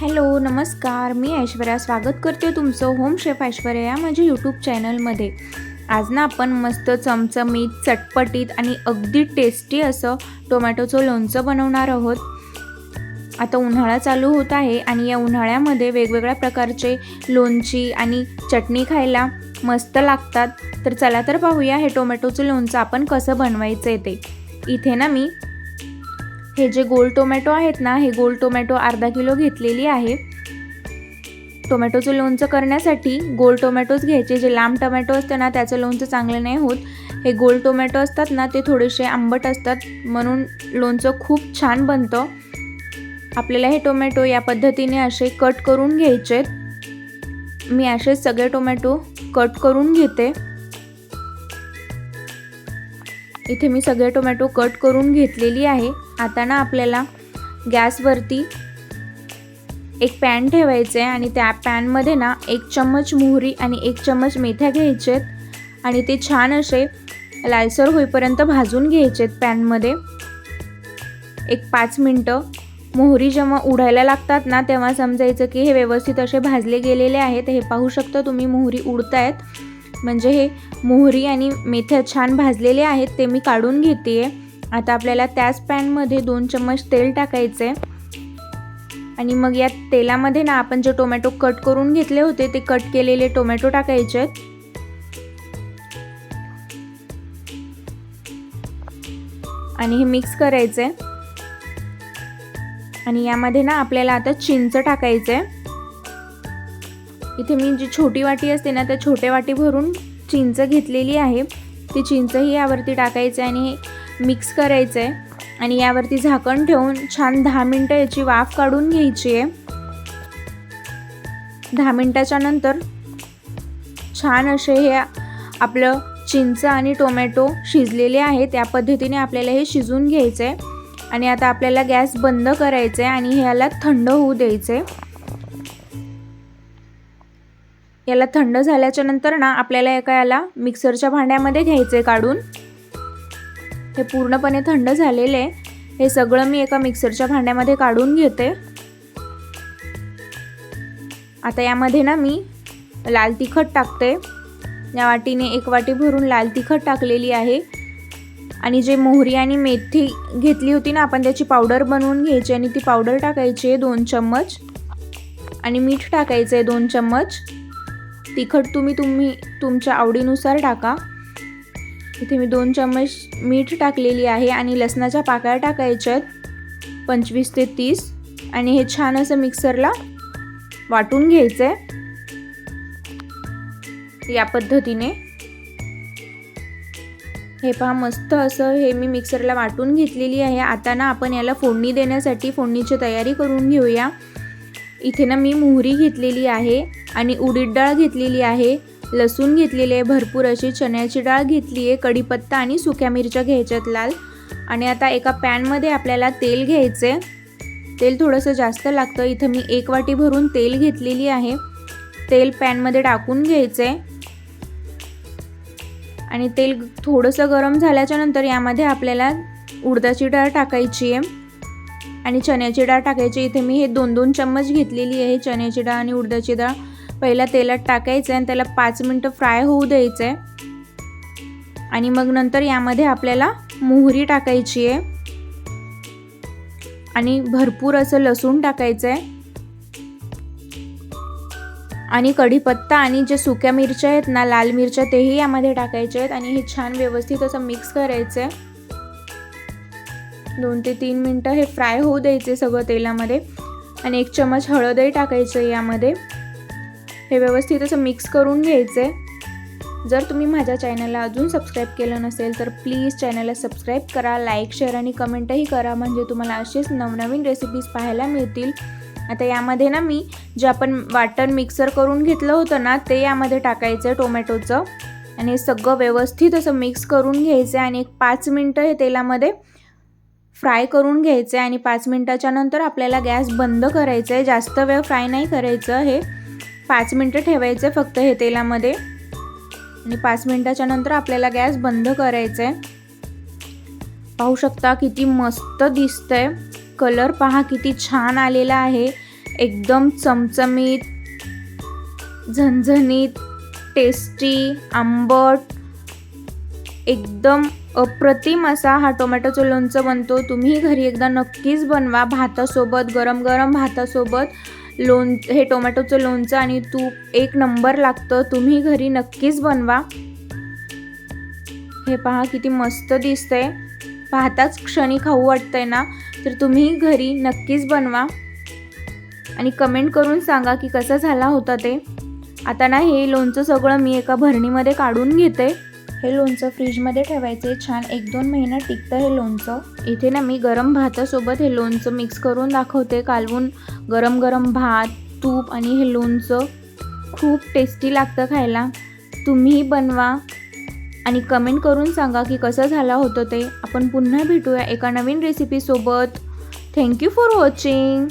Hello नमस्कार. मी ऐश्वर्या. स्वागत करते तुमचं होम शेफ ऐश्वर्या या माझ्या यूट्यूब चॅनलमध्ये आज ना आपण मस्त चमचमीत चटपटीत आणि अगदी टेस्टी असं टोमॅटोचं लोणचं बनवणार आहोत. आता उन्हाळा चालू होत आहे आणि या उन्हाळ्यामध्ये वेगवेगळ्या प्रकारचे लोणची आणि चटणी खायला मस्त लागतात. तर चला तर पाहूया हे टोमॅटोचं लोणचं आपण कसं बनवायचं आहे ते. इथे ना मी हे जे गोल टोमॅटो आहेत ना हे गोल टोमॅटो अर्धा किलो घेतलेली आहे. टोमॅटोचं लोणचं करण्यासाठी गोल टोमॅटोज घ्यायचे. जे लांब टोमॅटो असते ना त्याचं लोणचं चांगलं नाही होत. हे गोल टोमॅटो असतात ना ते थोडेसे आंबट असतात. म्हणून लोणचं खूप छान बनतं. आपल्याला हे टोमॅटो या पद्धतीने असे कट करून घ्यायचे मी असेच सगळे टोमॅटो कट करून घेते. इथे मी सगळे टोमॅटो कट करून घेतलेली आहे. आता ना आपल्याला गॅसवरती एक पॅन ठेवायचं आहे आणि त्या पॅनमध्ये ना एक चम्मच मोहरी आणि एक चम्मच मेथ्या घ्यायचे आहेत आणि ते छान असे लालसर होईपर्यंत भाजून घ्यायचे आहेत पॅनमध्ये. एक पाच मिनटं मोहरी जेव्हा उडायला लागतात ना तेव्हा समजायचं की हे व्यवस्थित असे भाजले गेलेले आहेत. हे पाहू शकता तुम्ही मोहरी उडतायत. म्हणजे हे मोहरी आणि मेथ्या छान भाजलेले आहेत ते मी काढून घेते आहे आता आपल्याला त्याच पॅनमध्ये दोन चम्मच तेल टाकायचं आहे आणि मग या तेलामध्ये ना आपण जे टोमॅटो कट करून घेतले होते ते कट केलेले टोमॅटो टाकायचे आहेत. आणि हे मिक्स करायचं आहे आणि यामध्ये ना आपल्याला आता चिंच टाकायचं आहे इथे मी जी छोटी वाटी असते ना त्या छोट्या वाटी भरून चिंच घेतलेली आहे. ती चिंचही यावरती टाकायचं आणि मिक्स करायचं आहे आणि यावरती झाकण ठेवून छान दहा मिनटं याची वाफ काढून घ्यायची आहे. दहा मिनटाच्या नंतर छान असे हे आपलं चिंच आणि टोमॅटो शिजलेले आहे त्या पद्धतीने आपल्याला हे शिजून घ्यायचं आहे आणि आता आपल्याला गॅस बंद करायचा आहे आणि ह्याला थंड होऊ द्यायचं आहे याला थंड झाल्याच्यानंतर ना आपल्याला एका याला मिक्सरच्या भांड्यामध्ये घ्यायचं आहे काढून. हे पूर्णपणे थंड झालेले आहे. हे सगळं मी एका मिक्सरच्या भांड्यामध्ये काढून घेते. आता यामध्ये ना मी लाल तिखट टाकते. या वाटीने एक वाटी भरून लाल तिखट टाकलेली आहे. आणि जे मोहरी आणि मेथी घेतली होती ना आपण त्याची पावडर बनवून घ्यायची आणि ती पावडर टाकायची आहे दोन चम्मच. आणि मीठ टाकायचं आहे दोन चम्मच. तिखट तुम्ही तुम्ही तुमच्या आवडीनुसार टाका. इथे मी दोन चम्मच मीठ टाकलेली आहे आणि लसणाच्या पाकळ्या टाकायच्या आहेत. पंचवीस ते तीस. आणि हे छान असं मिक्सरला वाटून घ्यायचं आहे या पद्धतीने. हे पहा मस्त असं हे मी मिक्सरला वाटून घेतलेली आहे. आता ना आपण याला फोडणी देण्यासाठी फोडणीची तयारी करून घेऊया. इथे ना मी मोहरी घेतलेली आहे आणि उडीद डाळ घेतलेली आहे. लसूण घेतलेली आहे भरपूर अशी चण्याची डाळ घेतली आहे कढीपत्ता आणि सुक्या मिरच्या घ्यायच्यात लाल. आणि आता एका पॅनमध्ये आपल्याला तेल घ्यायचे तेल थोडंसं जास्त लागतं. इथं मी एक वाटी भरून तेल घेतलेली आहे. तेल पॅनमध्ये टाकून घ्यायचं आहे आणि तेल थोडंसं गरम झाल्याच्यानंतर यामध्ये आपल्याला उडदाची डाळ टाकायची आहे. आणि चण्याची डाळ टाकायची. इथे मी हे दोन दोन चम्मच घेतलेली आहे चण्याची डाळ आणि उडदाची डाळ. पहिला तेलात टाकायचं आहे आणि त्याला पाच मिनटं फ्राय होऊ द्यायचं आहे आणि मग नंतर यामध्ये आपल्याला मोहरी टाकायची आहे. आणि भरपूर असं लसूण टाकायचं आहे आणि कढीपत्ता आणि जे सुक्या मिरच्या आहेत ना लाल मिरच्या तेही यामध्ये टाकायचे आहेत. आणि हे छान व्यवस्थित असं मिक्स करायचं आहे दोन ते तीन मिनटं हे फ्राय होऊ द्यायचे सगळं तेलामध्ये. आणि एक चमच हळदही टाकायचं आहे यामध्ये. हे व्यवस्थित असं मिक्स करून घ्यायचं आहे जर तुम्ही माझ्या चॅनलला अजून सबस्क्राईब केलं नसेल तर प्लीज चॅनलला सबस्क्राईब करा लाईक शेअर आणि कमेंटही करा. म्हणजे तुम्हाला असेच नवनवीन रेसिपीज पाहायला मिळतील. आता यामध्ये ना मी जे आपण वाटण मिक्सर करून घेतलं होतं ना ते यामध्ये टाकायचं आहे टोमॅटोचं. आणि हे सगळं व्यवस्थित असं मिक्स करून घ्यायचं आहे आणि एक पाच मिनटं हे तेलामध्ये फ्राय करून घ्यायचं आहे आणि पाच मिनटाच्या नंतर आपल्याला गॅस बंद करायचं आहे जास्त वेळ फ्राय नाही करायचं हे. पाच मिनटं ठेवायचं फक्त हे तेलामध्ये. आणि पाच मिनटाच्या नंतर आपल्याला गॅस बंद करायचं आहे पाहू शकता किती मस्त दिसतंय. कलर पहा किती छान आलेला आहे. एकदम चमचमीत झणझणीत टेस्टी आंबट. एकदम अप्रतिम असा हा टोमॅटोचं लोणचं बनतो. तुम्ही घरी एकदा नक्कीच बनवा भातासोबत गरम गरम भातासोबत. लोण हे टोमॅटोचं लोणचं आणि तूप एक नंबर लागतं. तुम्ही घरी नक्कीच बनवा. हे पहा किती मस्त दिसतंय. पाहताच क्षणी खाऊ वाटतंय ना? तर तुम्ही घरी नक्कीच बनवा. आणि कमेंट करून सांगा की कसा झाला होता ते. आता ना हे लोणचं सगळं मी एका भरणीमध्ये काढून घेते. हे लोणचं फ्रीजमध्ये ठेवायचे. छान एक दोन महिना टिकतं हे लोणचं. इथे ना मी गरम भातासोबत हे लोणचं मिक्स करून दाखवते. कालवून गरम गरम भात तूप आणि हे लोणचं खूप टेस्टी लागतं खायला. तुम्ही बनवा आणि कमेंट करून सांगा की कसं झालं होतं ते. आपण पुन्हा भेटूया एका नवीन रेसिपीसोबत थँक्यू फॉर वॉचिंग